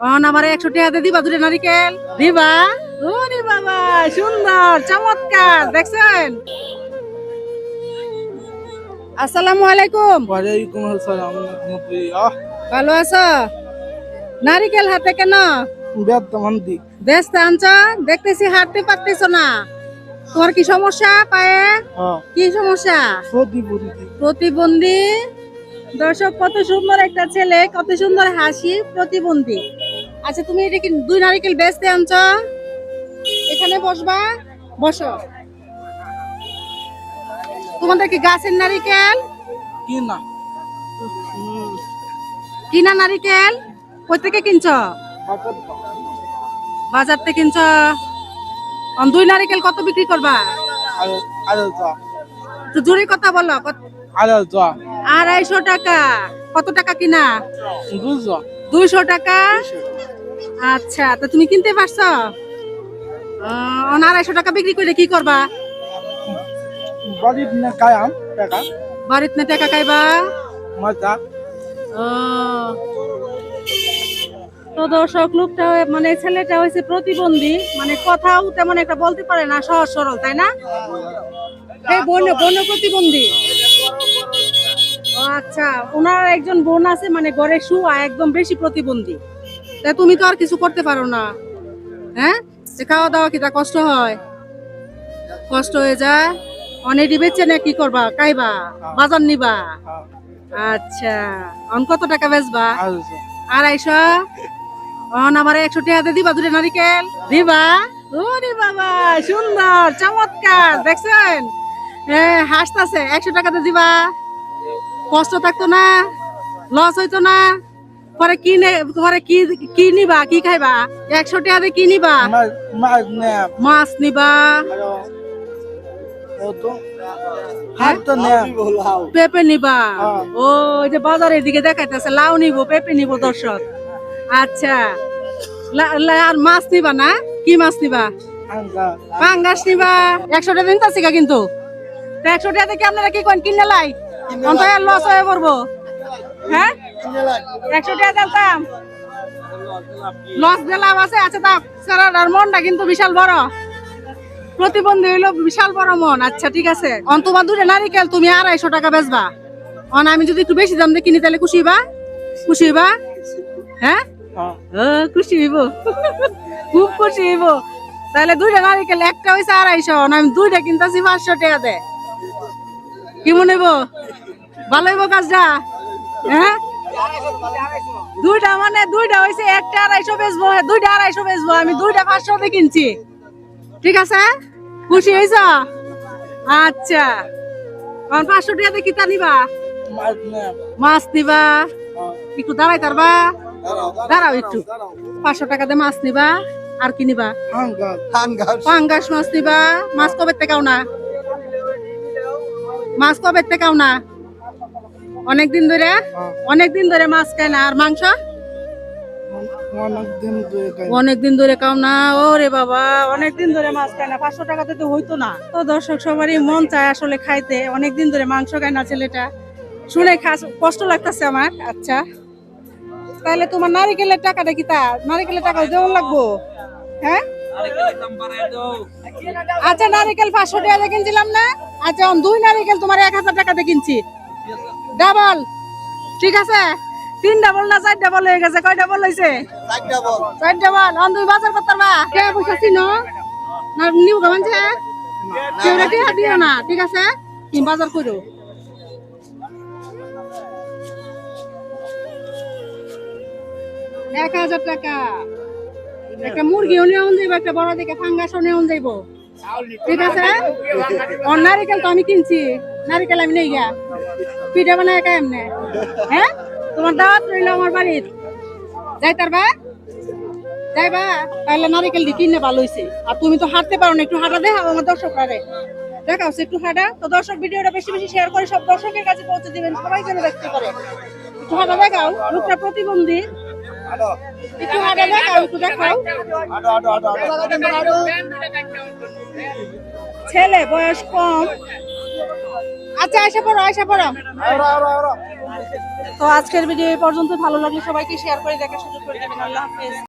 On আমার একশো টাকাতে দিবা দুটো নারিকেল? দিবা? ওরে বাবা সুন্দর চমৎকার দেখছেন? আসসালামু আলাইকুম। ওয়ালাইকুম আসসালাম ভালো আছো? নারিকেল হাতে কেন? বেদমন্দি ব্যস্ত আনছ দেখতেছি হাঁটতে পারতেছ না। তোমার কি সমস্যা পায়ে? হ্যাঁ। কি সমস্যা? বন্দি প্রতিবন্ধী? দর্শক কত সুন্দর একটা ছেলে কত সুন্দর হাসি প্রতিবন্ধী। আচ্ছা তুমি এটা কি দুই নারিকেল বেচতে আনছ? এখানে বসবা। বসো। তোমাদের কি গাছের নারিকেল? কি না কিনা নারিকেল? কই থেকে কিনছ? বাজার থেকে কিনছ? দুই নারিকেল কত বিক্রি করবা? একটু জোরে কথা বলো আড়াইশো। টাকা। কত টাকা কিনা? দুইশো টাকা? আচ্ছা তো তুমি কিনতে পারছ? আড়াইশো টাকা বিক্রি করে কি করবা? বাড়ির না কায়াম টাকা। বাড়িতে না টাকা খাইবা? মজা। তো দর্শক লোকটা হয়ে- মানে ছেলেটা হয়েছে প্রতিবন্ধী মানে কথাও তেমন একটা বলতে পারে না সহজ সরল তাই না? বোন বোন প্রতিবন্ধী। আচ্ছা ওনার একজন বোন আছে মানে ঘরে শুয়া একদম বেশি প্রতিবন্ধী। তা তুমি তো আর কিছু করতে পারো না। হ্যাঁ? খাওয়া দাওয়া কি তা কষ্ট হয়? কষ্ট হয়ে যায়? অনেক বেচে না কি করবা? খাইবা? বাজার নিবা? আচ্ছা। অন কত টাকা বেচবা? আড়াইশো। অন আমার একশো টাকাতে দিবা দুটো নারিকেল? দিবা? ওরে বাবা, সুন্দর, চমৎকার, দেখছেন? হ্যাঁ হাসতাছে, একশো টাকাতে দিবা। কষ্ট থাকতো না লস হইতো না। পরে কি নে- পরে কি কি নিবা? কি খাইবা? একশো টাকাতে কি নিবা? মাছ নিবা? আরও ও তো হাত তো নে। পেঁপে নিবা? হ্যাঁ। ও যে বাজারের দিকে দেখাইতেছে লাউ নিব পেঁপে নিব দর্শক। আচ্ছা। আর মাছ নিবা না? কি মাছ নিবা? পাঙ্গাস নিবা? একশো টাকা দিন তাছিকা কিন্তু। তা একশো টাকা থেকে আপনারা কি করেন? কিনে লাই? অন্তত লস হয়ে পড়ব। হ্যাঁ? দিলাম আছে কিন্তু বিশাল বিশাল মন। আচ্ছা ঠিক আছে। তুমি বেচবা। অন, আমি যদি একটু বেশি দাম দিয়ে কিনি, তাহলে খুশি হইবা? খুশি হইবা? হ্যাঁ? খুশি হইব। খুব খুশি হইব। তাহলে দুইটা নারিকেল, একটা হইছে আড়াইশো। আমি দুইটা কিনতেছি পাঁচশো টাকা দে কি মনে হইব? ভালো হইব কাজটা? হ্যাঁ? দুইটা মানে দুইটা হইছে, একটা আড়াইশো বেচবো দুইটা আড়াইশো বেচবো, আমি দুইটা পাঁচশো কিনছি। ঠিক আছে? খুশি হয়েছ আচ্ছা। এখন পাঁচশো টাকা দিয়ে কিতা নিবা? মাছ নিবা। হ্যাঁ একটু দাঁড়াই তারবা। দাঁড়াও একটু। পাঁচশো টাকা দিয়ে মাছ নিবা। আর কি নিবা? পাঙ্গাস মাছ নিবা। মাছ কবে থেকে না? মাছ কবে থেকে না? অনেক দিন ধরে? হ্যাঁ। অনেক দিন ধরে মাছ খায় না। আর মাংস? অনেকদিন ধরে খাও না। ওরে বাবা অনেক দিন ধরে মাছ খায় না। পাঁচশো টাকাতে তো হইতো না। তো দর্শক সবারই মন চায় আসলে খাইতে। অনেক দিন ধরে মাংস খায় না ছেলেটা। শুনে খাস কষ্ট লাগতেছে আমার। আচ্ছা। তাহলে তোমার নারিকেলের টাকাটা কি তা নারিকেলের টাকা যেমন লাগবো? হ্যাঁ? আচ্ছা নারিকেল পাঁচশো টাকা কিনছিলাম না? আচ্ছা দুই নারিকেল তোমার এক হাজার টাকাতে কিনছি। ডাবল ঠিক আছে? তিন ডাবল না চার ডাবল হয়ে গেছে। কয় ডাবল হয়েছে চার ডাবল অন দুই বাজার করতে পারবা কে পয়সা চিনো না নিউ গামান যে কেউ রেখে দিও না। ঠিক আছে? তুমি বাজার করো। এক হাজার টাকা। একটা মুরগিও নেওয়া যাইব একটা বড় দিকে ফাঙ্গাসও নেওয়া যাইব। ঠিক আছে? ও নারিকেল তো আমি কিনছি। নারিকেল আমি নেই গা পিঠা বানায় খাই এমনে। হ্যাঁ? তোমার দাওয়াত রইল আমার বাড়ির। যাই তার বা। যাইবা তাহলে নারিকেল দি কিনে ভালো হইছে। আর তুমি তো হাঁটতে পারো না, একটু হাঁটা দেখাও আমার দর্শকরা দেখাও একটু হাঁটা। তো দর্শক, ভিডিওটা বেশি বেশি শেয়ার করে সব দর্শকের কাছে পৌঁছে দিবেন, সবাই যেন দেখতে পারে একটু হাঁটা দেখাও, লোকটা প্রতিবন্ধী। একটু হাঁটা দেখাও, একটু দেখাও। ছেলে, বয়স কম। আচ্ছা আশা পড়ো আশা পড়ো। তো আজকের ভিডিও এই পর্যন্ত ভালো লাগলে সবাইকে শেয়ার করে দেখার সুযোগ করে দেবেন। আল্লাহ হাফেজ।